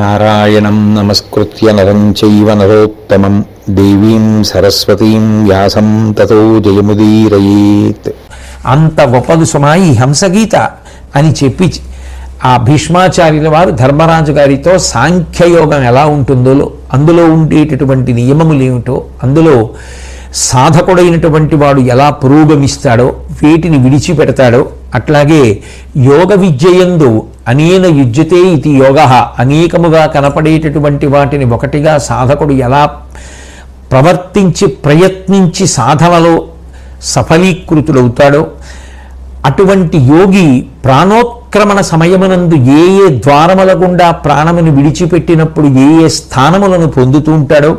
నారాయణం నమస్కృత్య నరం చైవ నరోత్తమం దేవీం సరస్వతీం వ్యాసం తతో జయముదీరయేత్ అంత గొప్పది సుమా ఈ హంసగీత అని చెప్పి ఆ భీష్మాచార్యుల వారు ధర్మరాజు గారితో సాంఖ్యయోగం ఎలా ఉంటుందో అందులో ఉండేటటువంటి నియమములు ఏమిటో అందులో సాధకుడైనటువంటి వాడు ఎలా పురోగమిస్తాడో వీటిని విడిచిపెడతాడో అట్లాగే యోగ విద్యయందు అనేన యుజ్యతే ఇది యోగ. అనేకముగా కనపడేటటువంటి వాటిని ఒకటిగా సాధకుడు ఎలా ప్రవర్తించి ప్రయత్నించి సాధనలో సఫలీకృతుడవుతాడో అటువంటి యోగి ప్రాణోత్క్రమణ సమయమునందు ఏ ఏ ద్వారముల గుండా ప్రాణమును విడిచిపెట్టినప్పుడు ఏ ఏ స్థానములను పొందుతూ ఉంటాడో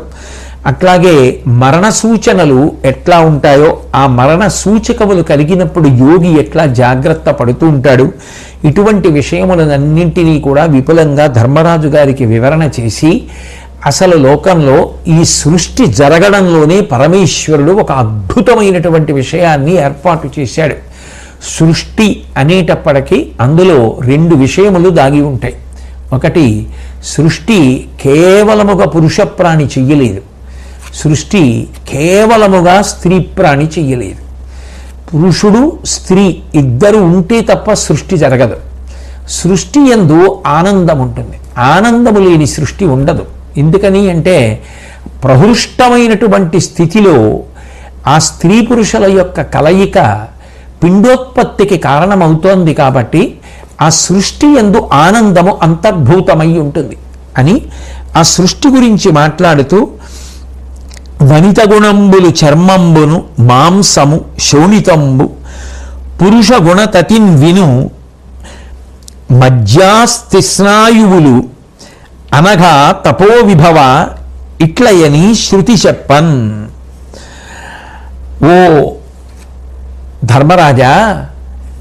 అట్లాగే మరణ సూచనలు ఎట్లా ఉంటాయో ఆ మరణ సూచకములు కలిగినప్పుడు యోగి ఎట్లా జాగ్రత్త పడుతూ ఉంటాడు ఇటువంటి విషయములన్నింటినీ కూడా విపులంగా ధర్మరాజు గారికి వివరణ చేసి అసలు లోకంలో ఈ సృష్టి జరగడంలోనే పరమేశ్వరుడు ఒక అద్భుతమైనటువంటి విషయాన్ని ఏర్పాటు చేశాడు. సృష్టి అనేటప్పటికీ అందులో రెండు విషయములు దాగి ఉంటాయి. ఒకటి సృష్టి కేవలముగా పురుష ప్రాణి చెయ్యలేదు. సృష్టి కేవలముగా స్త్రీ ప్రాణి చెయ్యలేదు. పురుషుడు స్త్రీ ఇద్దరు ఉంటే తప్ప సృష్టి జరగదు. సృష్టి ఎందు ఆనందం ఉంటుంది. ఆనందము లేని సృష్టి ఉండదు. ఎందుకని అంటే ప్రహృష్టమైనటువంటి స్థితిలో ఆ స్త్రీ పురుషుల యొక్క కలయిక పిండోత్పత్తికి కారణమవుతోంది కాబట్టి ఆ సృష్టి ఎందు ఆనందము అంతర్భూతమై ఉంటుంది అని ఆ సృష్టి గురించి మాట్లాడుతూ వనిత గుణంబులు చర్మంబును మాంసము శోణితంబు పురుష గుణతతిన్ విను మధ్యాస్తిస్నాయువులు అనగా తపో విభవ ఇట్లయని శృతి చెప్పన్. ఓ ధర్మరాజా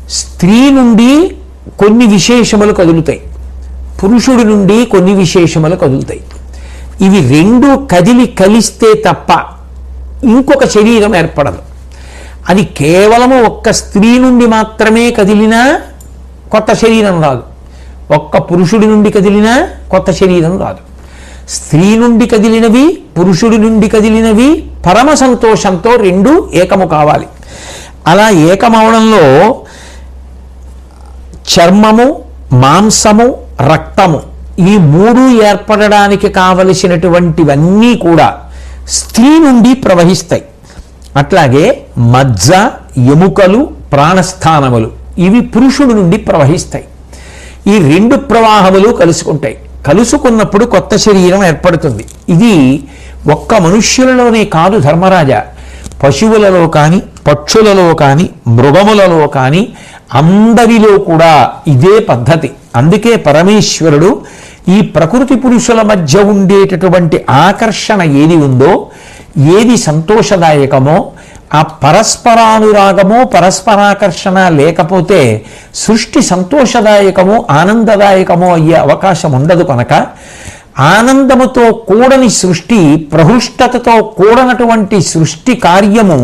స్త్రీ నుండి కొన్ని విశేషములు కదులుతాయి. పురుషుడి నుండి కొన్ని విశేషములు కదులుతాయి. ఇవి రెండు కదిలి కలిస్తే తప్ప ఇంకొక శరీరం ఏర్పడదు. అది కేవలము ఒక్క స్త్రీ నుండి మాత్రమే కదిలినా కొత్త శరీరం రాదు. ఒక్క పురుషుడి నుండి కదిలినా కొత్త శరీరం రాదు. స్త్రీ నుండి కదిలినవి పురుషుడి నుండి కదిలినవి పరమ సంతోషంతో రెండు ఏకము కావాలి. అలా ఏకమవడంలో చర్మము మాంసము రక్తము ఈ మూడు ఏర్పడడానికి కావలసినటువంటివన్నీ కూడా స్త్రీ నుండి ప్రవహిస్తాయి. అట్లాగే మజ్జ ఎముకలు ప్రాణస్థానములు ఇవి పురుషుడు నుండి ప్రవహిస్తాయి. ఈ రెండు ప్రవాహములు కలుసుకుంటాయి. కలుసుకున్నప్పుడు కొత్త శరీరం ఏర్పడుతుంది. ఇది ఒక్క మనుష్యులలోనే కాదు ధర్మరాజా. పశువులలో కానీ పక్షులలో కానీ మృగములలో కానీ అందరిలో కూడా ఇదే పద్ధతి. అందుకే పరమేశ్వరుడు ఈ ప్రకృతి పురుషుల మధ్య ఉండేటటువంటి ఆకర్షణ ఏది ఉందో ఏది సంతోషదాయకమో ఆ పరస్పరానురాగము పరస్పరాకర్షణ లేకపోతే సృష్టి సంతోషదాయకము ఆనందదాయకము అయ్యే అవకాశం ఉండదు కనుక ఆనందముతో కూడని సృష్టి ప్రహృష్టతతో కూడనటువంటి సృష్టి కార్యము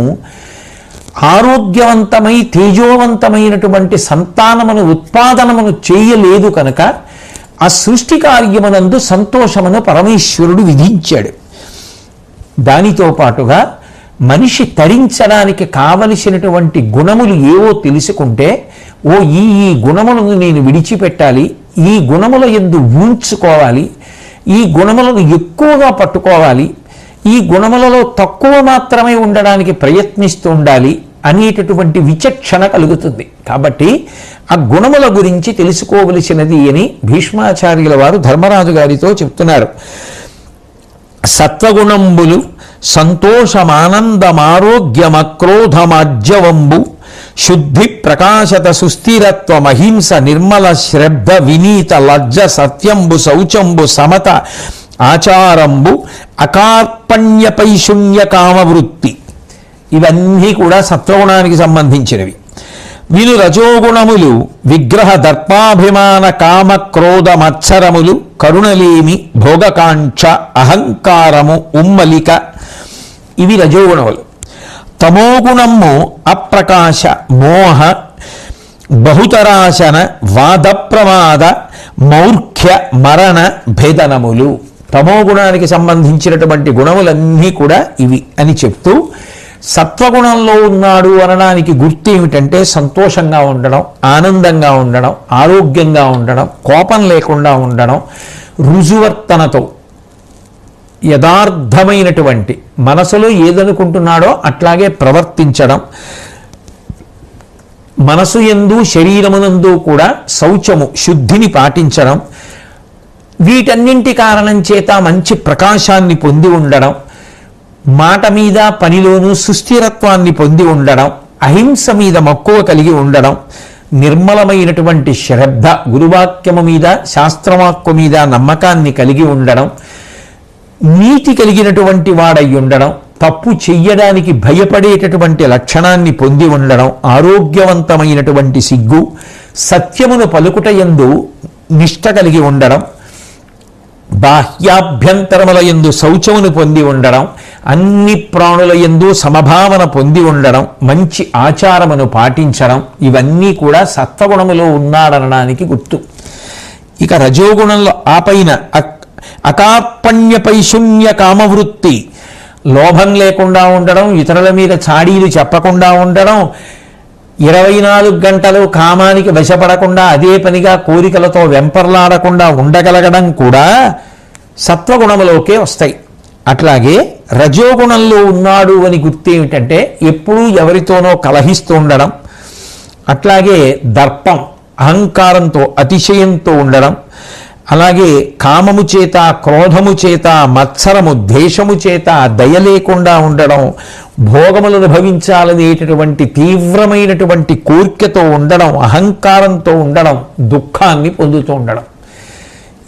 ఆరోగ్యవంతమై తేజోవంతమైనటువంటి సంతానమును ఉత్పాదనమును చేయలేదు కనుక ఆ సృష్టి కార్యమునందు సంతోషమును పరమేశ్వరుడు విధించాడు. దానితో పాటుగా మనిషి తరించడానికి కావలసినటువంటి గుణములు ఏవో తెలుసుకుంటే ఓ ఈ ఈ గుణములను నేను విడిచిపెట్టాలి ఈ గుణముల ఎందు ఉంచుకోవాలి ఈ గుణములను ఎక్కువగా పట్టుకోవాలి ఈ గుణములలో తక్కువ మాత్రమే ఉండడానికి ప్రయత్నిస్తూ ఉండాలి అనేటటువంటి విచక్షణ కలుగుతుంది. కాబట్టి ఆ గుణముల గురించి తెలుసుకోవలసినది అని భీష్మాచార్యుల వారు ధర్మరాజు గారితో చెప్తున్నారు. సత్వగుణంబులు సంతోషమానందమారోగ్యమక్రోధమాజ్యవంబు శుద్ధి ప్రకాశత సుస్థిరత్వ మహింస నిర్మల శ్రద్ధ వినీత లజ్జ సత్యంబు శౌచంబు సమత ఆచారంబు అకార్పణ్యపై శూన్య కామవృత్తి. ఇవన్నీ కూడా సత్వగుణానికి సంబంధించినవి. వీరు రజోగుణములు విగ్రహ దర్పాభిమాన కామ క్రోధ మత్సరములు కరుణలేమి భోగకాంక్ష అహంకారము ఉమ్మలిక. ఇవి రజోగుణములు. తమోగుణము అప్రకాశ మోహ బహుతరాశన వాద ప్రమాద మరణ భేదనములు. తమోగుణానికి సంబంధించినటువంటి గుణములన్నీ కూడా ఇవి అని చెప్తూ సత్వగుణంలో ఉన్నాడు అనడానికి గుర్తు ఏమిటంటే సంతోషంగా ఉండడం ఆనందంగా ఉండడం ఆరోగ్యంగా ఉండడం కోపం లేకుండా ఉండడం రుజువర్తనతో యథార్థమైనటువంటి మనసులో ఏదనుకుంటున్నాడో అట్లాగే ప్రవర్తించడం మనసు ఎందు శరీరమునందు కూడా శౌచము శుద్ధిని పాటించడం వీటన్నింటి కారణం చేత మంచి ప్రకాశాన్ని పొంది ఉండడం మాట మీద పనిలోనూ సుస్థిరత్వాన్ని పొంది ఉండడం అహింస మీద మక్కువ కలిగి ఉండడం నిర్మలమైనటువంటి శ్రద్ధ గురువాక్యము మీద శాస్త్రవాక్కు మీద నమ్మకాన్ని కలిగి ఉండడం నీతి కలిగినటువంటి వాడై ఉండడం తప్పు చెయ్యడానికి భయపడేటటువంటి లక్షణాన్ని పొంది ఉండడం ఆరోగ్యవంతమైనటువంటి సిగ్గు సత్యమును పలుకుట యందు నిష్ట కలిగి ఉండడం బాహ్యాభ్యంతరముల యందు శౌచమును పొంది ఉండడం అన్ని ప్రాణుల యందు సమభావన పొంది ఉండడం మంచి ఆచారమును పాటించడం ఇవన్నీ కూడా సత్వగుణములో ఉన్నాడనడానికి గుర్తు. ఇక రజోగుణంలో ఆ పైన అక్- అకార్పణ్య పైశూన్య కామవృత్తి. లోభం లేకుండా ఉండడం ఇతరుల మీద చాడీలు చెప్పకుండా ఉండడం ఇరవై నాలుగు గంటలు కామానికి వశపడకుండా అదే పనిగా కోరికలతో వెంపర్లాడకుండా ఉండగలగడం కూడా సత్వగుణములోకే వస్తాయి. అట్లాగే రజోగుణంలో ఉన్నాడు అని గుర్తు ఏమిటంటే ఎప్పుడూ ఎవరితోనో కలహిస్తూ ఉండడం అట్లాగే దర్పం అహంకారంతో అతిశయంతో ఉండడం అలాగే కామము చేత క్రోధము చేత మత్సరము ద్వేషము చేత దయ లేకుండా ఉండడం భోగములను భవించాలనేటటువంటి తీవ్రమైనటువంటి కోరికతో ఉండడం అహంకారంతో ఉండడం దుఃఖాన్ని పొందుతూ ఉండడం.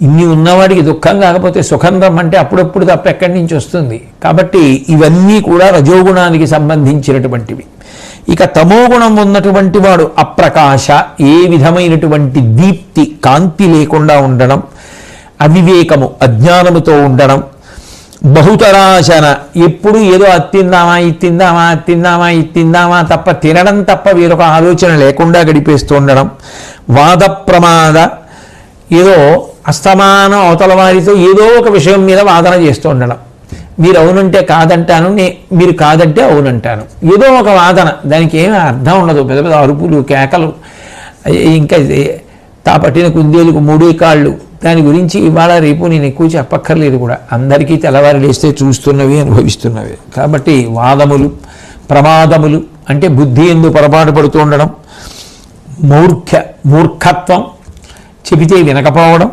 ఇన్ని ఉన్నవాడికి దుఃఖం కాకపోతే సుఖం రమ్మంటే అప్పుడప్పుడు తప్ప ఎక్కడి నుంచి వస్తుంది? కాబట్టి ఇవన్నీ కూడా రజోగుణానికి సంబంధించినటువంటివి. ఇక తమోగుణం ఉన్నటువంటి వాడు అప్రకాశ ఏ విధమైనటువంటి దీప్తి కాంతి లేకుండా ఉండడం అవివేకము అజ్ఞానముతో ఉండడం బహుతరాశన ఎప్పుడు ఏదో అత్తిందామా ఇత్తిందామా అత్తిందామా ఇత్తిందామా తప్ప తినడం తప్ప వేరొక ఆలోచన లేకుండా గడిపేస్తూ ఉండడం వాద ప్రమాద ఏదో అస్తమానం అవతల వారితో ఏదో ఒక విషయం మీద వాదన చేస్తూ ఉండడం. మీరు అవునంటే కాదంటాను నే మీరు కాదంటే అవునంటాను. ఏదో ఒక వాదన. దానికి ఏమీ అర్థం ఉండదు. పెద్ద పెద్ద అరుపులు కేకలు ఇంకా తా పట్టిన కుందేలకు మూడే కాళ్ళు. దాని గురించి ఇవాళ రేపు నేను ఎక్కువ చెప్పక్కర్లేదు కూడా. అందరికీ తెల్లవారు లేస్తే చూస్తున్నవి అనుభవిస్తున్నవి. కాబట్టి వాదములు ప్రమాదములు అంటే బుద్ధి ఎందు పొరపాటు పడుతూ ఉండడం మూర్ఖ మూర్ఖత్వం చెబితే వినకపోవడం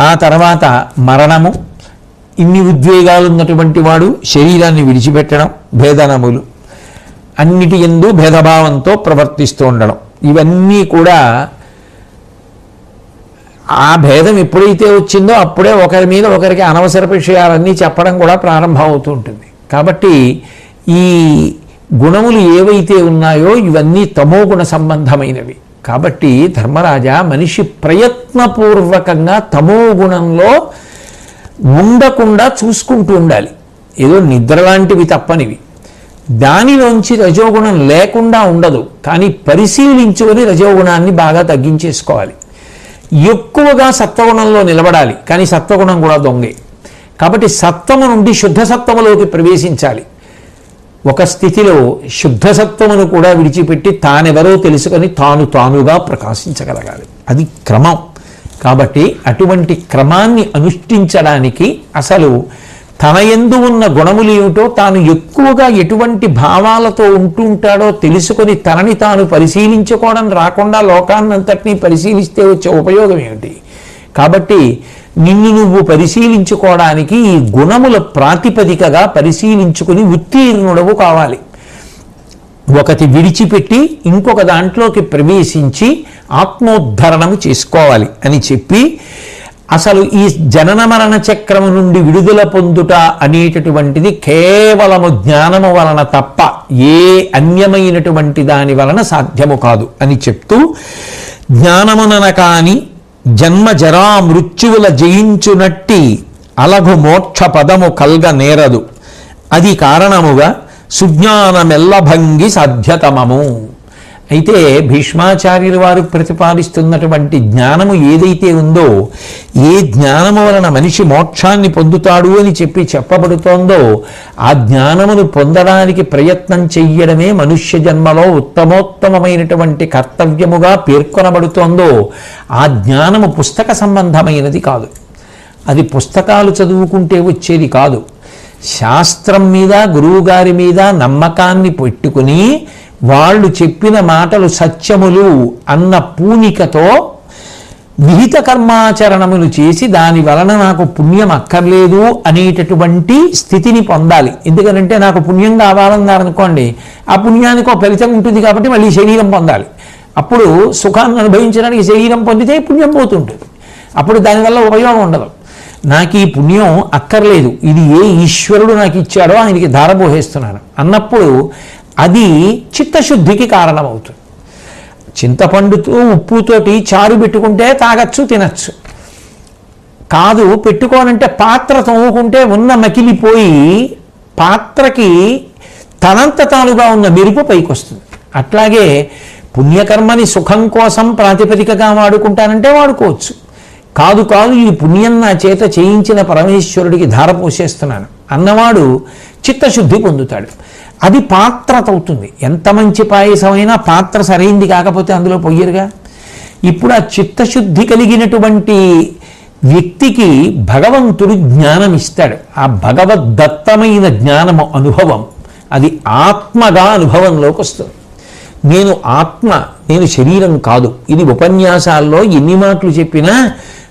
ఆ తర్వాత మరణము ఇన్ని ఉద్వేగాలు ఉన్నటువంటి వాడు శరీరాన్ని విడిచిపెట్టడం భేదనములు అన్నిటి ఎందు భేదభావంతో ప్రవర్తిస్తూ ఉండడం. ఇవన్నీ కూడా ఆ భేదం ఎప్పుడైతే వచ్చిందో అప్పుడే ఒకరి మీద ఒకరికి అనవసర విషయాలన్నీ చెప్పడం కూడా ప్రారంభం అవుతూ ఉంటుంది. కాబట్టి ఈ గుణములు ఏవైతే ఉన్నాయో ఇవన్నీ తమో గుణ సంబంధమైనవి. కాబట్టి ధర్మరాజా మనిషి ప్రయత్నపూర్వకంగా తమో గుణంలో ఉండకుండా చూసుకుంటూ ఉండాలి. ఏదో నిద్ర లాంటివి తప్పనివి. దానిలోంచి రజోగుణం లేకుండా ఉండదు. కానీ పరిశీలించుకొని రజోగుణాన్ని బాగా తగ్గించేసుకోవాలి. ఎక్కువగా సత్వగుణంలో నిలబడాలి. కానీ సత్వగుణం కూడా దొంగే. కాబట్టి సత్వము నుండి శుద్ధ సత్వములోకి ప్రవేశించాలి. ఒక స్థితిలో శుద్ధ సత్వమును కూడా విడిచిపెట్టి తానెవరో తెలుసుకొని తాను తానుగా ప్రకాశించగలగాలి. అది క్రమం. కాబట్టి అటువంటి క్రమాన్ని అనుష్ఠించడానికి అసలు తన ఎందు ఉన్న గుణములు ఏమిటో తాను ఎక్కువగా ఎటువంటి భావాలతో ఉంటుంటాడో తెలుసుకొని తనని తాను పరిశీలించుకోవడం రాకుండా లోకాన్నంతటినీ పరిశీలిస్తే వచ్చే ఉపయోగం ఏమిటి? కాబట్టి నిన్ను నువ్వు పరిశీలించుకోవడానికి ఈ గుణముల ప్రాతిపదికగా పరిశీలించుకుని ఉత్తీర్ణుడవు కావాలి. ఒకటి విడిచిపెట్టి ఇంకొక దాంట్లోకి ప్రవేశించి ఆత్మోద్ధరణము చేసుకోవాలి అని చెప్పి అసలు ఈ జనన మరణ చక్రము నుండి విడుదల పొందుట అనేటటువంటిది కేవలము జ్ఞానము వలన తప్ప ఏ అన్యమైనటువంటి దాని వలన సాధ్యము కాదు అని చెప్తూ జ్ఞానమునన కాని జన్మ జరా మృత్యువుల జయించునట్టి అలగు మోక్ష పదము కల్గ నేరదు. అది కారణముగా సుజ్ఞానమెల్లభంగి సాధ్యతమము. అయితే భీష్మాచార్యుల వారు ప్రతిపాదిస్తున్నటువంటి జ్ఞానము ఏదైతే ఉందో ఏ జ్ఞానము వలన మనిషి మోక్షాన్ని పొందుతాడు అని చెప్పి చెప్పబడుతోందో ఆ జ్ఞానమును పొందడానికి ప్రయత్నం చెయ్యడమే మనుష్య జన్మలో ఉత్తమోత్తమమైనటువంటి కర్తవ్యముగా పేర్కొనబడుతోందో ఆ జ్ఞానము పుస్తక సంబంధమైనది కాదు. అది పుస్తకాలు చదువుకుంటే వచ్చేది కాదు. శాస్త్రం మీద గురువుగారి మీద నమ్మకాన్ని పెట్టుకుని వాళ్ళు చెప్పిన మాటలు సత్యములు అన్న పూనికతో విహిత కర్మాచరణములు చేసి దాని వలన నాకు పుణ్యం అక్కర్లేదు అనేటటువంటి స్థితిని పొందాలి. ఎందుకంటే నాకు పుణ్యం కావాలన్నారనుకోండి ఆ పుణ్యానికి ఒక ఫలితం ఉంటుంది కాబట్టి మళ్ళీ శరీరం పొందాలి. అప్పుడు సుఖాన్ని అనుభవించడానికి శరీరం పొందితే పుణ్యం పోతుంటుంది. అప్పుడు దానివల్ల ఉపయోగం ఉండదు. నాకు ఈ పుణ్యం అక్కర్లేదు. ఇది ఏ ఈశ్వరుడు నాకు ఇచ్చాడో ఆయనకి ధారపోహేస్తున్నాను అన్నప్పుడు అది చిత్తశుద్ధికి కారణమవుతుంది. చింతపండుతో ఉప్పుతోటి చారు పెట్టుకుంటే తాగచ్చు తినచ్చు. కాదు పెట్టుకోనంటే పాత్ర తోముకుంటే ఉన్న మకిలిపోయి పాత్రకి తనంత తానుగా ఉన్న మెరుపు పైకి వస్తుంది అట్లాగే పుణ్యకర్మని సుఖం కోసం ప్రాతిపదికగా వాడుకుంటానంటే వాడుకోవచ్చు. కాదు కాదు ఈ పుణ్యం నా చేత చేయించిన పరమేశ్వరుడికి ధార పోసేస్తున్నాను. అన్నవాడు చిత్తశుద్ధి పొందుతాడు. అది పాత్రత అవుతుంది ఎంత మంచి పాయసమైనా పాత్ర సరైంది కాకపోతే అందులో పొయ్యరుగా? ఇప్పుడు ఆ చిత్తశుద్ధి కలిగినటువంటి వ్యక్తికి భగవంతుడు జ్ఞానం ఇస్తాడు ఆ భగవద్దత్తమైన జ్ఞానము అనుభవం అది ఆత్మగా అనుభవంలోకి వస్తుంది. నేను ఆత్మ నేను శరీరం కాదు. ఇది ఉపన్యాసాల్లో ఎన్ని మాటలు చెప్పినా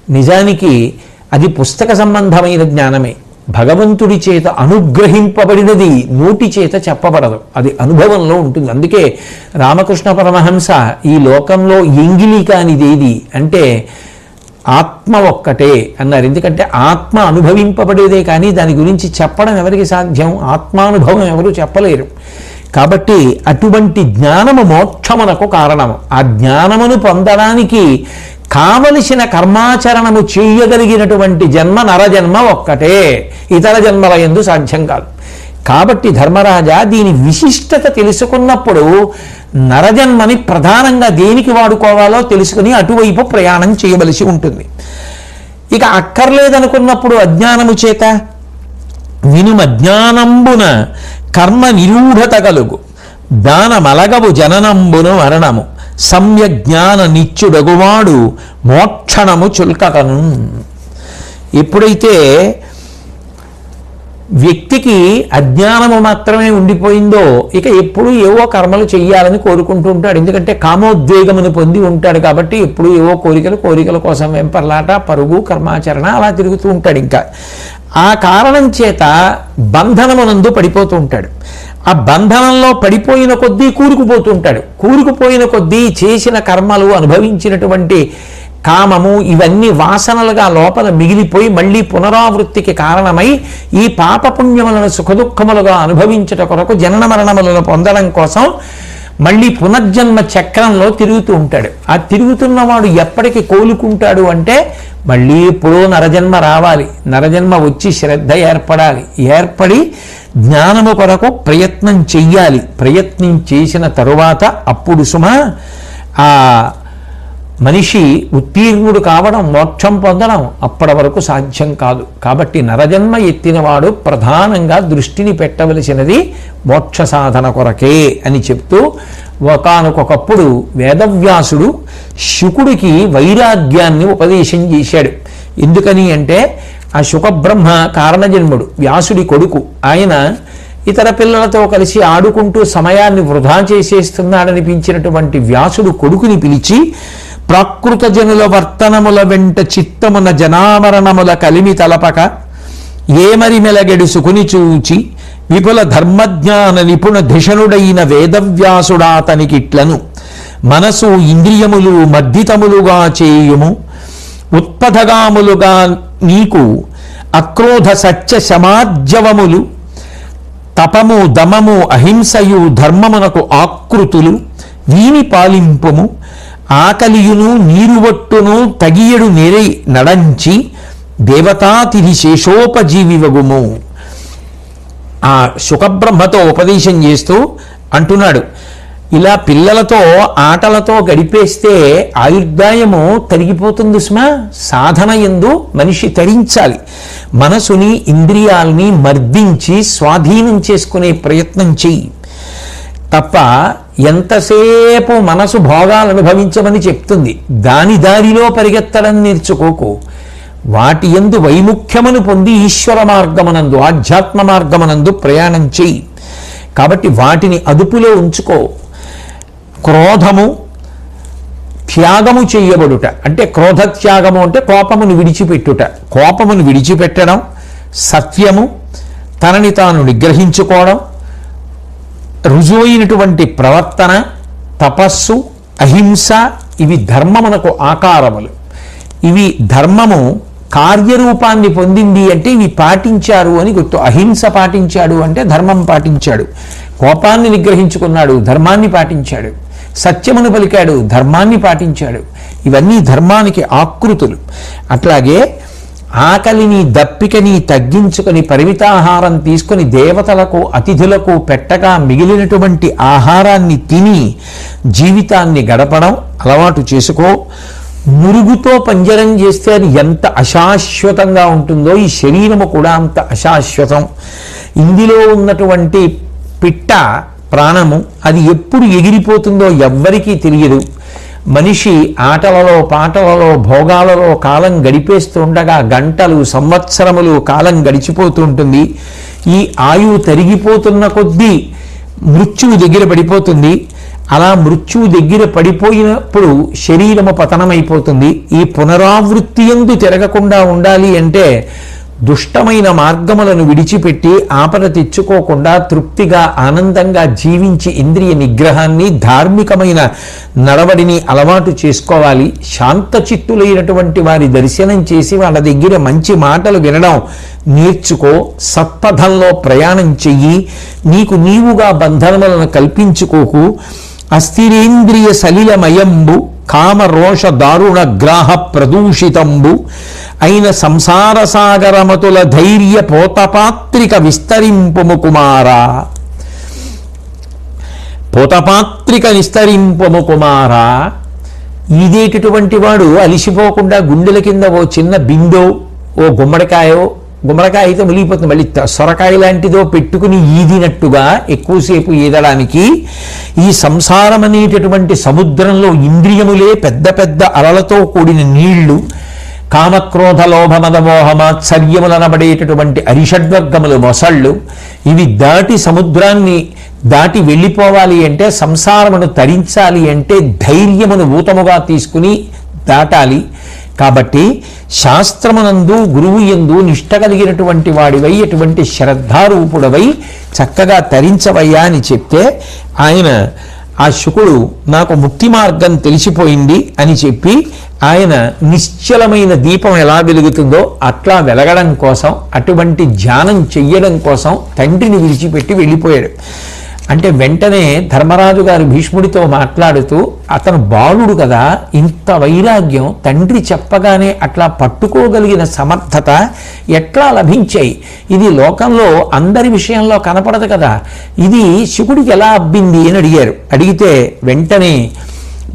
నిజానికి అది పుస్తక సంబంధమైన జ్ఞానమే. భగవంతుడి చేత అనుగ్రహింపబడినది నోటి చేత చెప్పబడదు. అది అనుభవంలో ఉంటుంది. అందుకే రామకృష్ణ పరమహంస ఈ లోకంలో ఎంగిలి కానిదేది అంటే ఆత్మ ఒక్కటే అన్నారు. ఎందుకంటే ఆత్మ అనుభవింపబడేదే కానీ దాని గురించి చెప్పడం ఎవరికి సాధ్యం? ఆత్మానుభవం ఎవరు చెప్పలేరు. కాబట్టి అటువంటి జ్ఞానము మోక్షమునకు కారణము. ఆ జ్ఞానమును పొందడానికి కావలసిన కర్మాచరణము చేయగలిగినటువంటి జన్మ నరజన్మ ఒక్కటే. ఇతర జన్మల ఎందు సాధ్యం కాదు. కాబట్టి ధర్మరాజా దీని విశిష్టత తెలుసుకున్నప్పుడు నరజన్మని ప్రధానంగా దేనికి వాడుకోవాలో తెలుసుకుని అటువైపు ప్రయాణం చేయవలసి ఉంటుంది. ఇక అక్కర్లేదనుకున్నప్పుడు అజ్ఞానము చేత వినుమ జ్ఞానంబున కర్మ నిరూఢత కలుగు. దానమలగవు జననంబును మరణము. సమ్యజ్ఞాన నిత్యుడగువాడు మోక్షణము చుల్కకను ఎప్పుడైతే వ్యక్తికి అజ్ఞానము మాత్రమే ఉండిపోయిందో ఇక ఎప్పుడు ఏవో కర్మలు చేయాలని కోరుకుంటూ ఉంటాడు. ఎందుకంటే కామోద్వేగమును పొంది ఉంటాడు కాబట్టి ఎప్పుడు ఏవో కోరికలు కోరికల కోసం వెంపర్లాట పరుగు కర్మాచరణ అలా తిరుగుతూ ఉంటాడు ఇంకా. ఆ కారణం చేత బంధనమునందు పడిపోతూ ఉంటాడు. ఆ బంధనంలో పడిపోయిన కొద్దీ కూరుకుపోతుంటాడు. కూరుకుపోయిన కొద్దీ చేసిన కర్మలు అనుభవించినటువంటి కామము ఇవన్నీ వాసనలుగా లోపల మిగిలిపోయి మళ్ళీ పునరావృత్తికి కారణమై ఈ పాపపుణ్యములను సుఖదుఖములుగా అనుభవించుట కొరకు జనన మరణములను పొందడం కోసం మళ్ళీ పునర్జన్మ చక్రంలో తిరుగుతూ ఉంటాడు. ఆ తిరుగుతున్నవాడు ఎప్పటికి కోలుకుంటాడు అంటే మళ్ళీ ఎప్పుడో నరజన్మ రావాలి. నరజన్మ వచ్చి శ్రద్ధ ఏర్పడాలి. ఏర్పడి జ్ఞానము కొరకు ప్రయత్నం చెయ్యాలి. ప్రయత్నం చేసిన తరువాత అప్పుడు సుమ ఆ మనిషి ఉత్తీర్ణుడు కావడం మోక్షం పొందడం అప్పటి వరకు సాధ్యం కాదు. కాబట్టి నరజన్మ ఎత్తినవాడు ప్రధానంగా దృష్టిని పెట్టవలసినది మోక్ష సాధన కొరకే అని చెప్తూ ఒకనకొకప్పుడు వేదవ్యాసుడు శుకుడికి వైరాగ్యాన్ని ఉపదేశం చేశాడు. ఎందుకని అంటే ఆ శుకబ్రహ్మ కారణజన్ముడు వ్యాసుడి కొడుకు. ఆయన ఇతర పిల్లలతో కలిసి ఆడుకుంటూ సమయాన్ని వృధా చేసేస్తున్నాడనిపించినటువంటి వ్యాసుడు కొడుకుని పిలిచి ప్రాకృత జనుల వర్తనముల వెంట చిత్తమున జనామరణముల కలిమి తలపక ఏమరి మెలగెడుసుకుని చూచి విపుల ధర్మజ్ఞాన నిపుణ ధిషణుడైన వేదవ్యాసుడాతనికిట్లను మనసు ఇంద్రియములు మర్దితములుగా చేయుము. ఉత్పథగాములుగా నీకు అక్రోధ సత్య సమాజవములు తపము దమము అహింసయు ధర్మమునకు ఆకృతులు వీని పాలింపుము. ఆకలియును నీరువట్టును తగియడు నేరై నడంచి దేవతాతిథి శేషోపజీవివగుము. ఆ సుఖబ్రహ్మతో ఉపదేశం చేస్తూ అంటున్నాడు. ఇలా పిల్లలతో ఆటలతో గడిపేస్తే ఆయుర్దాయము తరిగిపోతుంది సుమా. సాధన ఎందు మనిషి తరించాలి. మనసుని ఇంద్రియాల్ని మర్దించి స్వాధీనం చేసుకునే ప్రయత్నం చెయ్యి. తప్ప ఎంతసేపు మనసు భోగాలు అనుభవించమని చెప్తుంది. దాని దారిలో పరిగెత్తడం నేర్చుకోకు. వాటి ఎందు వైముఖ్యమును పొంది ఈశ్వర మార్గమనందు ఆధ్యాత్మ మార్గమనందు ప్రయాణం చెయ్యి కాబట్టి వాటిని అదుపులో ఉంచుకో. క్రోధము త్యాగము చేయబడుట. అంటే క్రోధ త్యాగము అంటే కోపమును విడిచిపెట్టుట. కోపమును విడిచిపెట్టడం సత్యము తనని తాను నిగ్రహించుకోవడం రుజువైనటువంటి ప్రవర్తన తపస్సు అహింస ఇవి ధర్మమునకు ఆకారములు. ఇవి ధర్మము కార్యరూపాన్ని పొందింది అంటే ఇవి పాటించారు అని గుర్తు. అహింస పాటించాడు అంటే ధర్మం పాటించాడు. కోపాన్ని నిగ్రహించుకున్నాడు ధర్మాన్ని పాటించాడు. సత్యమును పలికాడు ధర్మాన్ని పాటించాడు. ఇవన్నీ ధర్మానికి ఆకృతులు. అట్లాగే ఆకలిని దప్పికని తగ్గించుకొని పరిమితాహారం తీసుకొని దేవతలకు అతిథులకు పెట్టగా మిగిలినటువంటి ఆహారాన్ని తిని జీవితాన్ని గడపడం అలవాటు చేసుకో. మురుగుతో పంజరం చేస్తే అది ఎంత అశాశ్వతంగా ఉంటుందో ఈ శరీరము కూడా అంత అశాశ్వతం. ఇందులో ఉన్నటువంటి పిట్ట ప్రాణము అది ఎప్పుడు ఎగిరిపోతుందో ఎవ్వరికీ తెలియదు. మనిషి ఆటలలో పాటలలో భోగాలలో కాలం గడిపేస్తూ ఉండగా గంటలు సంవత్సరములు కాలం గడిచిపోతూ ఉంటుంది ఈ ఆయువు తరిగిపోతున్న కొద్దీ మృత్యువు దగ్గర పడిపోతుంది. అలా మృత్యువు దగ్గర పడిపోయినప్పుడు శరీరము పతనమైపోతుంది. ఈ పునరావృత్తి ఎందు తిరగకుండా ఉండాలి అంటే దుష్టమైన మార్గములను విడిచిపెట్టి ఆపద తెచ్చుకోకుండా తృప్తిగా ఆనందంగా జీవించి ఇంద్రియ నిగ్రహాన్ని ధార్మికమైన నడవడిని అలవాటు చేసుకోవాలి. శాంతచిత్తులైనటువంటి వారి దర్శనం చేసి వాళ్ళ దగ్గర మంచి మాటలు వినడం నేర్చుకో. సత్పథంలో ప్రయాణం చెయ్యి. నీకు నీవుగా బంధనములను కల్పించుకోకు. అస్థిరేంద్రియ సలిలమయంబు కామరోష దారుణ గ్రాహ ప్రదూషితంబు. అయిన సంసార సాగరమతుల ధైర్య పోతపాత్రిక విస్తరింపుము కుమారా. పోతపాత్రిక విస్తరింపుము కుమారా. ఈదేటటువంటి వాడు అలిసిపోకుండా గుండెల కింద ఓ చిన్న బిందో ఓ గుమ్మడికాయో గుమ్మడికాయ అయితే మునిగిపోతుంది. మళ్ళీ సొరకాయ లాంటిదో పెట్టుకుని ఈదినట్టుగా ఎక్కువసేపు ఈదడానికి ఈ సంసారం అనేటటువంటి సముద్రంలో ఇంద్రియములే పెద్ద పెద్ద అలలతో కూడిన నీళ్ళు కామక్రోధ లోభ మదమోహమాత్సర్యములనబడేటటువంటి అరిషడ్వర్గములు మొసళ్ళు ఇవి దాటి సముద్రాన్ని దాటి వెళ్ళిపోవాలి అంటే సంసారమును తరించాలి అంటే ధైర్యమును ఊతముగా తీసుకుని దాటాలి. కాబట్టి శాస్త్రమునందు గురువు ఎందు నిష్ట కలిగినటువంటి వాడివై అటువంటి శ్రద్ధారూపుడవై చక్కగా తరించవయ్యా అని చెప్తే ఆయన ఆ శుకుడు నాకు ముక్తి మార్గం తెలిసిపోయింది అని చెప్పి ఆయన నిశ్చలమైన దీపం ఎలా వెలుగుతుందో అట్లా వెలగడం కోసం అటువంటి ధ్యానం చెయ్యడం కోసం తండ్రిని విడిచిపెట్టి వెళ్ళిపోయాడు. అంటే వెంటనే ధర్మరాజు గారు భీష్ముడితో మాట్లాడుతూ అతను బాలుడు కదా ఇంత వైరాగ్యం తండ్రి చెప్పగానే అట్లా పట్టుకోగలిగిన సమర్థత ఎట్లా లభించాయి? ఇది లోకంలో అందరి విషయంలో కనపడదు కదా. ఇది శివుడికి ఎలా అబ్బింది అని అడిగారు. అడిగితే వెంటనే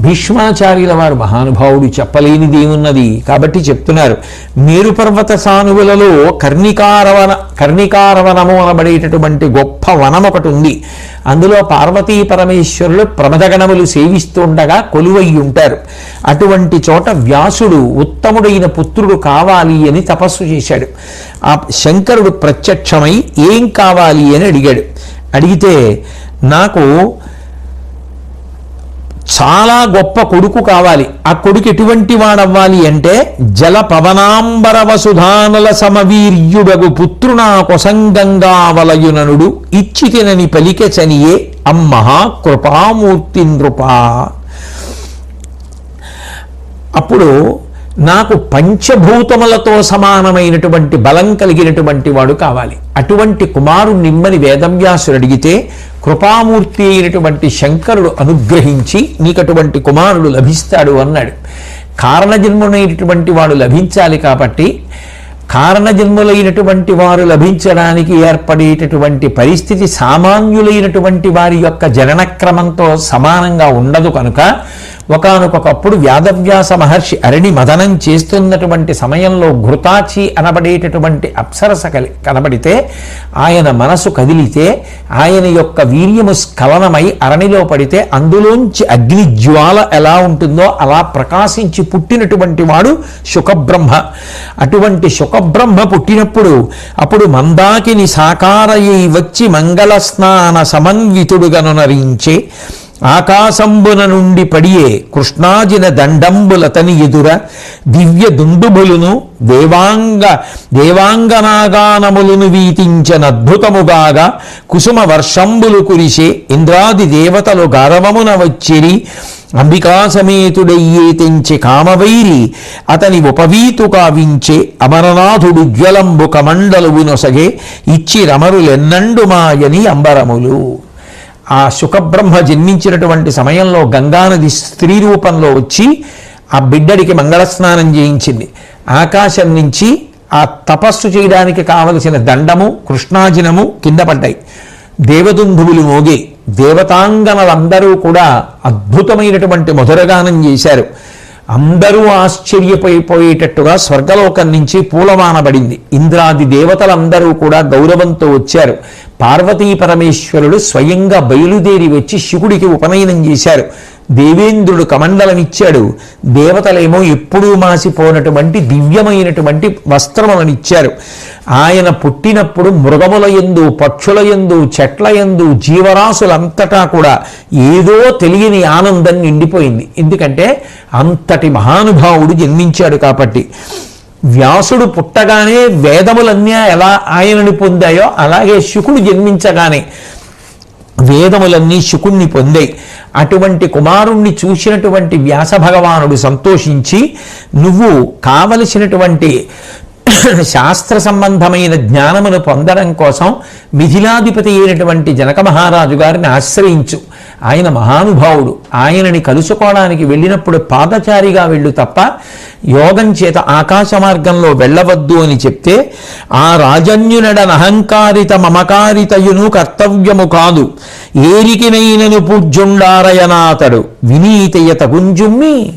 భీష్మాచార్యుల వారు మహానుభావుడు చెప్పలేనిది ఏమున్నది కాబట్టి చెప్తున్నారు మేరుపర్వత సానువులలో కర్ణికారవన కర్ణికారవనము అనబడేటటువంటి గొప్ప వనం ఒకటి ఉంది. అందులో పార్వతీ పరమేశ్వరులు ప్రమదగణములు సేవిస్తుండగా కొలువై ఉంటారు అటువంటి చోట వ్యాసుడు ఉత్తముడైన పుత్రుడు కావాలి అని తపస్సు చేశాడు. ఆ శంకరుడు ప్రత్యక్షమై ఏం కావాలి అని అడిగాడు. అడిగితే నాకు చాలా గొప్ప కొడుకు కావాలి. ఆ కొడుకు ఎటువంటి వాడవ్వాలి అంటే జల పవనాంబర వసుధానల సమవీర్యుడగు పుత్రునా కొసంగంగా వలయుననుడు ఇచ్చితినని పలికె చనియే అమ్మహా కృపామూర్తి నృప. అప్పుడు నాకు పంచభూతములతో సమానమైనటువంటి బలం కలిగినటువంటి వాడు కావాలి. అటువంటి కుమారుడు నిమ్మని వేదవ్యాసుడు అడిగితే కృపామూర్తి అయినటువంటి శంకరుడు అనుగ్రహించి నీకు అటువంటి కుమారుడు లభిస్తాడు అన్నాడు. కారణజన్మునైనటువంటి వాడు లభించాలి కాబట్టి కారణజన్ములైనటువంటి వారు లభించడానికి ఏర్పడేటటువంటి పరిస్థితి సామాన్యులైనటువంటి వారి యొక్క జనన క్రమంతో సమానంగా ఉండదు కనుక ఒకానొకప్పుడు వ్యాధవ్యాస మహర్షి అరణి మదనం చేస్తున్నటువంటి సమయంలో ఘృతాచి అనబడేటటువంటి అప్సరస కలి కనబడితే ఆయన మనసు కదిలితే ఆయన యొక్క వీర్యము స్ఖలనమై అరణిలో పడితే అందులోంచి అగ్ని జ్వాల ఎలా ఉంటుందో అలా ప్రకాశించి పుట్టినటువంటి వాడు శుకబ్రహ్మ. అటువంటి శుకబ్రహ్మ పుట్టినప్పుడు అప్పుడు మందాకిని సాకారయ్యి వచ్చి మంగళ స్నాన సమన్వితుడుగనునరించే ఆకాశంబున నుండి పడియే కృష్ణాజిన దండంబులతని ఎదుర దివ్య దుందుబులును దేవాంగ దేవాంగనాగానములను వీతించిన అద్భుతముగాగా కుసుమ వర్షంబులు కురిసే ఇంద్రాది దేవతలు గర్వమున వచ్చిరి అంబికాసమేతుడయ్యే కామవైరి అతని ఉపవీతు కావించే అమరనాథుడు జ్వలంబు కమండలువు నొసగే ఇచ్చి రమరులెన్నండు మాయని అంబరములు. ఆ సుఖబ్రహ్మ జన్మించినటువంటి సమయంలో గంగానది స్త్రీ రూపంలో వచ్చి ఆ బిడ్డడికి మంగళస్నానం చేయించింది. ఆకాశం నుంచి ఆ తపస్సు చేయడానికి కావలసిన దండము కృష్ణాజినము కింద పడ్డాయి. దేవదుంధువులు మోగే దేవతాంగనలందరూ కూడా అద్భుతమైనటువంటి మధురగానం చేశారు. అందరూ ఆశ్చర్యపోయిపోయేటట్టుగా స్వర్గలోకం నుంచి పూలమానబడింది ఇంద్రాది దేవతలందరూ కూడా గౌరవంతో వచ్చారు. పార్వతీ పరమేశ్వరుడు స్వయంగా బయలుదేరి వచ్చి శివుడికి ఉపనయనం చేశారు. దేవేంద్రుడు కమండలమిచ్చాడు దేవతలేమో ఎప్పుడూ మాసిపోనటువంటి దివ్యమైనటువంటి వస్త్రములనిచ్చారు ఆయన పుట్టినప్పుడు మృగముల ఎందు పక్షుల ఎందు చెట్ల ఎందు జీవరాశులంతటా కూడా ఏదో తెలియని ఆనందం నిండిపోయింది. ఎందుకంటే అంతటి మహానుభావుడు జన్మించాడు కాబట్టి. వ్యాసుడు పుట్టగానే వేదములన్నీ ఎలా ఆయనని పొందాయో అలాగే శుకుడు జన్మించగానే వేదములన్నీ శుకుణ్ణి పొందాయి. అటువంటి కుమారుణ్ణి చూసినటువంటి వ్యాస భగవానుడు సంతోషించి నువ్వు కావలసినటువంటి శాస్త్ర సంబంధమైన జ్ఞానమును పొందడం కోసం మిథిలాధిపతి అయినటువంటి జనక మహారాజు గారిని ఆశ్రయించు. ఆయన మహానుభావుడు. ఆయనని కలుసుకోవడానికి వెళ్ళినప్పుడు పాదచారిగా వెళ్ళు తప్ప యోగం చేత ఆకాశ మార్గంలో వెళ్ళవద్దు అని చెప్తే ఆ రాజన్యునడనహంకారిత మమకారితయును కర్తవ్యము కాదు. ఏరికినైనను పూజ్యుండారయనాతడు. వినీతయత గుంజుమ్మి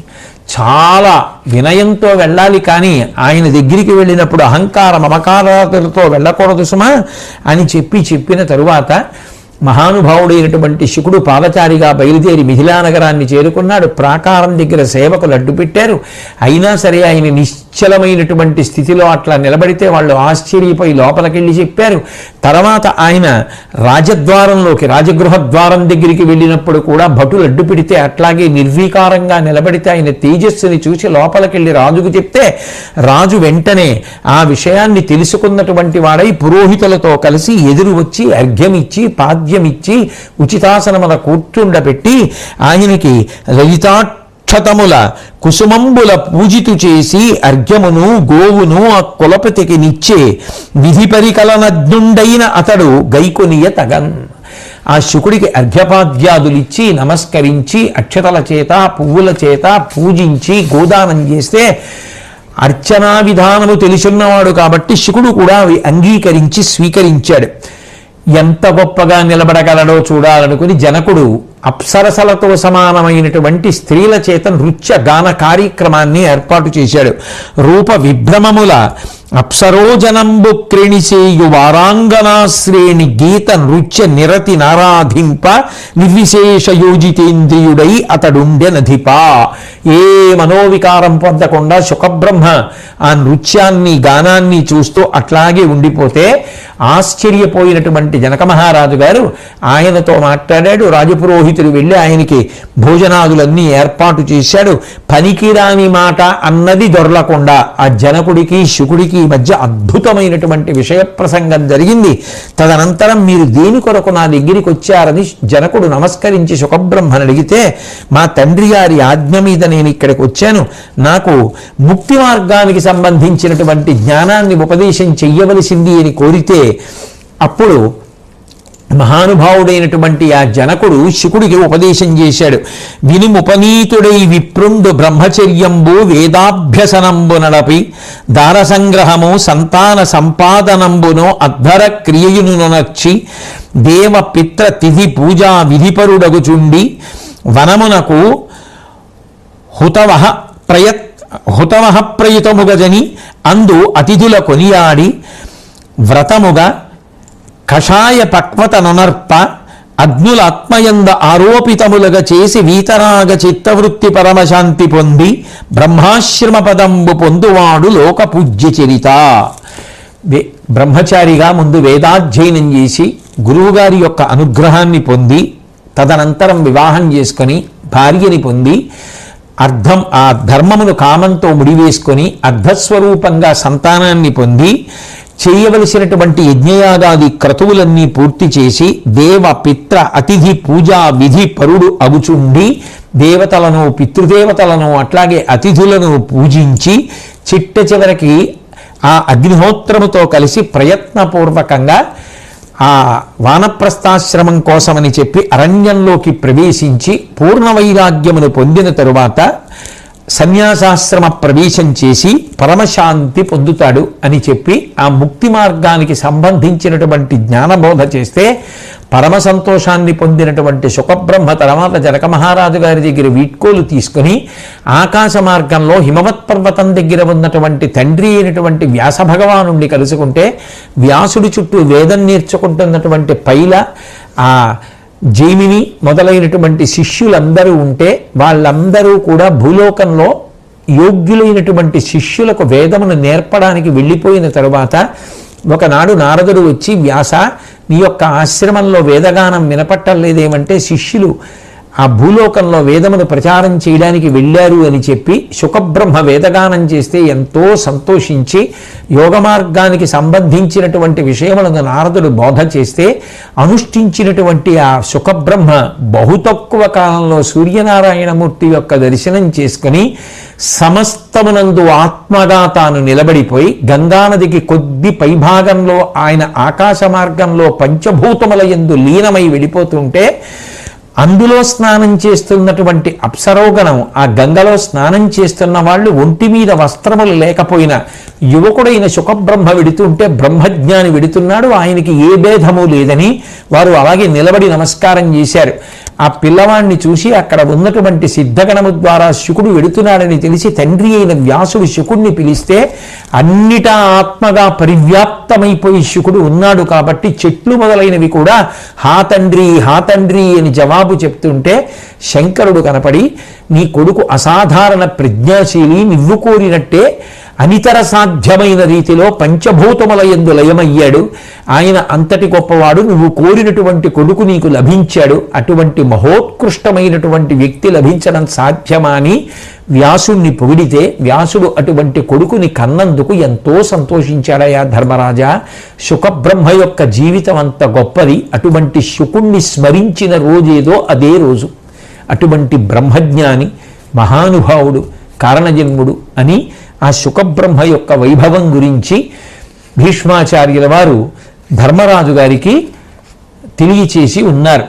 చాలా వినయంతో వెళ్ళాలి కానీ ఆయన దగ్గరికి వెళ్ళినప్పుడు అహంకార మమకారాలతో వెళ్ళకూడదు సుమా అని చెప్పి చెప్పిన తరువాత మహానుభావుడైనటువంటి శుకుడు పాదచారిగా బయలుదేరి మిథిలా నగరాన్ని చేరుకున్నాడు. ప్రాకారం దగ్గర సేవకులు అడ్డుపెట్టారు అయినా సరే ఆయన నిశ్చలమైనటువంటి స్థితిలో అట్లా నిలబడితే వాళ్ళు ఆశ్చర్యపోయి లోపలికెళ్ళి చెప్పారు. తర్వాత ఆయన రాజద్వారంలోకి రాజగృహ ద్వారం దగ్గరికి వెళ్ళినప్పుడు కూడా భటులు అడ్డుపెడితే అట్లాగే నిర్వీకారంగా నిలబడితే ఆయన తేజస్సుని చూసి లోపలికెళ్ళి రాజుకు చెప్తే రాజు వెంటనే ఆ విషయాన్ని తెలుసుకున్నటువంటి వాడై పురోహితులతో కలిసి ఎదురు వచ్చి అర్ఘ్యమిచ్చి పాద్యమిచ్చి ఉచితాసనమున కూర్చుండబెట్టి ఆయనకి లలితాక్షతముల కుసుమంబుల పూజితు చేసి అర్ఘ్యమును గోవును ఆ కులపతికి నిచ్చే విధి పరికలనజ్ఞుండైన అతడు గైకొనియ తగన్. ఆ శుకుడికి అర్ఘ్యపాద్యాదులిచ్చి నమస్కరించి అక్షతల చేత పువ్వుల చేత పూజించి గోదానం చేస్తే అర్చనా విధానము తెలిసున్నవాడు కాబట్టి శుకుడు కూడా అవి అంగీకరించి స్వీకరించాడు. ఎంత గొప్పగా నిలబడగలడో చూడాలనుకుని జనకుడు అప్సరసలతో సమానమైనటువంటి స్త్రీల చేత నృత్య గాన కార్యక్రమాన్ని ఏర్పాటు చేశాడు. రూప విభ్రమముల అప్సరోజనంబు క్రేణిసేయు వారాంగనాశ్రేణి గీత నృత్య నిరతి నారాధింప నిర్విశేష యోజితేంద్రియుడై అతడుండెనధిప ఏ మనోవికారం పొందకుండా సుఖబ్రహ్మ ఆ నృత్యాన్ని గానాన్ని చూస్తూ అట్లాగే ఉండిపోతే ఆశ్చర్యపోయినటువంటి జనక మహారాజు గారు ఆయనతో మాట్లాడాడు. రాజపురోహితుడు వెళ్ళి ఆయనకి భోజనాదులన్నీ ఏర్పాటు చేశాడు. పనికిరాని మాట అన్నది దొరలకుండా ఆ జనకుడికి శుకుడికి ఈ మధ్య అద్భుతమైనటువంటి విషయ ప్రసంగం జరిగింది. తదనంతరం మీరు దేని కొరకు నా దగ్గరికి వచ్చారని జనకుడు నమస్కరించి సుఖబ్రహ్మను అడిగితే మా తండ్రి గారి ఆజ్ఞ మీద నేను ఇక్కడికి వచ్చాను. నాకు ముక్తి మార్గానికి సంబంధించినటువంటి జ్ఞానాన్ని ఉపదేశం చెయ్యవలసింది అని కోరితే అప్పుడు మహానుభావుడైనటువంటి ఆ జనకుడు శుకుడికి ఉపదేశం చేశాడు. వినిముపనీతుడై విప్రుండు బ్రహ్మచర్యంబు వేదాభ్యసనంబు నడపి దారసంగ్రహము సంతాన సంపాదనంబును అద్ధర క్రియయును నచ్చి దేవ పిత్ర తిథి పూజా విధిపరుడగుచుండి వనమునకు హుతవహ ప్రయత్ హుతవహ ప్రయుతముగజని అందు అతిథుల కొనియాడి వ్రతముగా కషాయ పక్వతననర్ప అగ్నుల ఆత్మయంద ఆరోపితములుగా చేసి వీతరాగ చిత్తవృత్తి పరమశాంతి పొంది బ్రహ్మాశ్రమ పదంబు పొందువాడు లోక పూజ్య చరిత బ్రహ్మచారిగా ముందు వేదాధ్యయనం చేసి గురువుగారి యొక్క అనుగ్రహాన్ని పొంది తదనంతరం వివాహం చేసుకొని భార్యని పొంది అర్థం ఆ ధర్మమును కామంతో ముడివేసుకొని అర్ధస్వరూపంగా సంతానాన్ని పొంది చేయవలసినటువంటి యజ్ఞయాగాది క్రతువులన్నీ పూర్తి చేసి దేవ పిత్ర అతిథి పూజా విధి పరుడు అగుచుండి దేవతలను పితృదేవతలను అట్లాగే అతిథులను పూజించి చిట్ట చివరికి ఆ అగ్నిహోత్రముతో కలిసి ప్రయత్నపూర్వకంగా ఆ వానప్రస్థాశ్రమం కోసమని చెప్పి అరణ్యంలోకి ప్రవేశించి పూర్ణ వైరాగ్యమును పొందిన తరువాత సన్యాసాశ్రమ ప్రవేశం చేసి పరమశాంతి పొందుతాడు అని చెప్పి ఆ ముక్తి మార్గానికి సంబంధించినటువంటి జ్ఞానబోధ చేస్తే పరమ సంతోషాన్ని పొందినటువంటి సుఖబ్రహ్మ తర్వాత జనక మహారాజు గారి దగ్గర వీడ్కోలు తీసుకుని ఆకాశ మార్గంలో హిమవత్ పర్వతం దగ్గర ఉన్నటువంటి తండ్రి అయినటువంటి వ్యాస భగవానుణ్ణి కలుసుకుంటే వ్యాసుడి చుట్టూ వేదం నేర్చుకుంటున్నటువంటి పైల ఆ జైమిని మొదలైనటువంటి శిష్యులందరూ ఉంటే వాళ్ళందరూ కూడా భూలోకంలో యోగ్యులైనటువంటి శిష్యులకు వేదమును నేర్పడానికి వెళ్ళిపోయిన తరువాత ఒకనాడు నారదుడు వచ్చి వ్యాస నీ యొక్క ఆశ్రమంలో వేదగానం వినపట్టలేదేమంటే శిష్యులు ఆ భూలోకంలో వేదమును ప్రచారం చేయడానికి వెళ్ళారు అని చెప్పి సుఖబ్రహ్మ వేదగానం చేస్తే ఎంతో సంతోషించి యోగ మార్గానికి సంబంధించినటువంటి విషయములను నారదుడు బోధ చేస్తే అనుష్ఠించినటువంటి ఆ సుఖబ్రహ్మ బహు తక్కువ కాలంలో సూర్యనారాయణమూర్తి యొక్క దర్శనం చేసుకుని సమస్తమునందు ఆత్మగా తాను నిలబడిపోయి గంగానదికి కొద్ది పైభాగంలో ఆయన ఆకాశ మార్గంలో పంచభూతముల యందు లీనమై వెళ్ళిపోతుంటే అందులో స్నానం చేస్తున్నటువంటి అప్సరోగణం ఆ గంగలో స్నానం చేస్తున్న వాళ్ళు ఒంటి మీద వస్త్రములు లేకపోయినా యువకుడైన సుఖబ్రహ్మ విడుతుంటే బ్రహ్మజ్ఞాని విడుతున్నాడు ఆయనకి ఏ భేదము లేదని వారు అలాగే నిలబడి నమస్కారం చేశారు. ఆ పిల్లవాణ్ణి చూసి అక్కడ ఉన్నటువంటి సిద్ధగణము ద్వారా శుకుడు వెడుతున్నాడని తెలిసి తండ్రి అయిన వ్యాసుడు శుకుడిని పిలిస్తే అన్నిటా ఆత్మగా పరివ్యాప్తమైపోయి శుకుడు ఉన్నాడు కాబట్టి చెట్లు మొదలైనవి కూడా హా తండ్రి హా తండ్రి అని జవాబు చెప్తుంటే శంకరుడు కనపడి నీ కొడుకు అసాధారణ ప్రజ్ఞాశీలి నువ్వు కోరినట్టే అనితర సాధ్యమైన రీతిలో పంచభూతముల ఎందు లయమయ్యాడు. ఆయన అంతటి గొప్పవాడు నువ్వు కోరినటువంటి కొడుకు నీకు లభించాడు. అటువంటి మహోత్కృష్టమైనటువంటి వ్యక్తి లభించడం సాధ్యమా అని వ్యాసుణ్ణి పొగిడితే వ్యాసుడు అటువంటి కొడుకుని కన్నందుకు ఎంతో సంతోషించాడయా ధర్మరాజా? శుకబ్రహ్మ యొక్క జీవితం అంత గొప్పది. అటువంటి శుకుణ్ణి స్మరించిన రోజేదో అదే రోజు. అటువంటి బ్రహ్మజ్ఞాని మహానుభావుడు కారణజన్ముడు అని ఆ శుకబ్రహ్మ యొక్క వైభవం గురించి భీష్మాచార్యుల వారు ధర్మరాజు గారికి తెలియచేసి ఉన్నారు.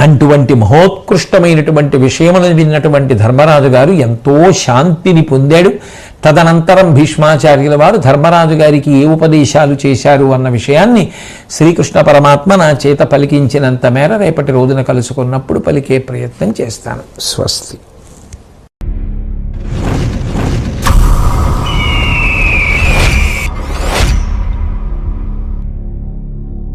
అటువంటి మహోత్కృష్టమైనటువంటి విషయములను విన్నటువంటి ధర్మరాజు గారు ఎంతో శాంతిని పొందాడు. తదనంతరం భీష్మాచార్యుల వారు ధర్మరాజు గారికి ఏ ఉపదేశాలు చేశారు అన్న విషయాన్ని శ్రీకృష్ణ పరమాత్మ నా చేత పలికించినంత మేర రేపటి రోజున కలుసుకున్నప్పుడు పలికే ప్రయత్నం చేస్తాను. స్వస్తి.